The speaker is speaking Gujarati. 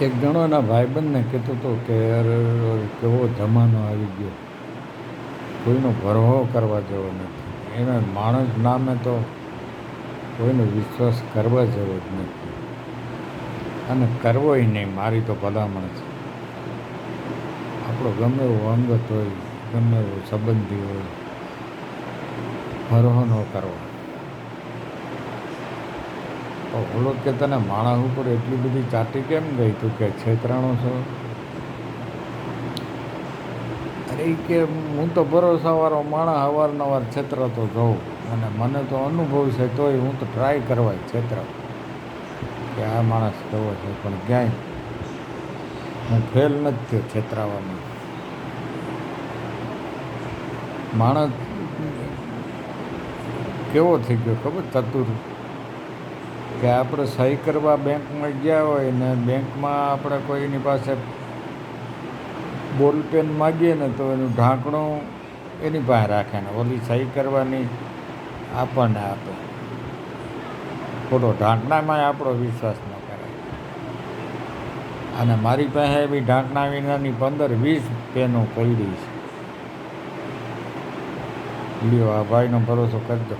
એક જણો એના ભાઈબંધને કહેતો હતો કે યાર કેવો જમાનો આવી ગયો. કોઈનો ભરવો કરવા જેવો નથી. એને માણસ નામે તો કોઈનો વિશ્વાસ કરવા જેવો જ નથી. અને કરવોય નહીં, મારી તો ભલામણ છે. આપણો ગમે એવો અંગત હોય, ગમે એવો સંબંધી હોય, ભરવો ન કરવો. ઓલો કે તને માણસ ઉપર એટલી બધી ચાટી કેમ ગઈ? તું કે છેતરાણો છો? અરે કે હું તો ભરોસાવાળો માણસ અવારનવાર છેતરાતો જોઉં અને મને તો અનુભવ છે તોય હું તો ટ્રાય કરવા છેતરા કે આ માણસ કેવો છે, પણ ક્યાંય હું ફેલ નથી થયો છેતરાવામાં માણસ કેવો થઈ ગયો ખબર? ચતુર કે આપણે સહી કરવા બેંકમાં ગયા હોય ને બેંકમાં આપણે કોઈની પાસે બોલ પેન માગીએ ને તો એનું ઢાંકણું એની પાસે રાખે ને ઓલી સહી કરવાની આપણને આપે. ખોટો ઢાંકણામાં આપણો વિશ્વાસ ન કરે. અને મારી પાસે બી ઢાંકણા વિનાની પંદર વીસ પેનો પડી છે. લ્યો, આ ભાઈનો ભરોસો કરજો.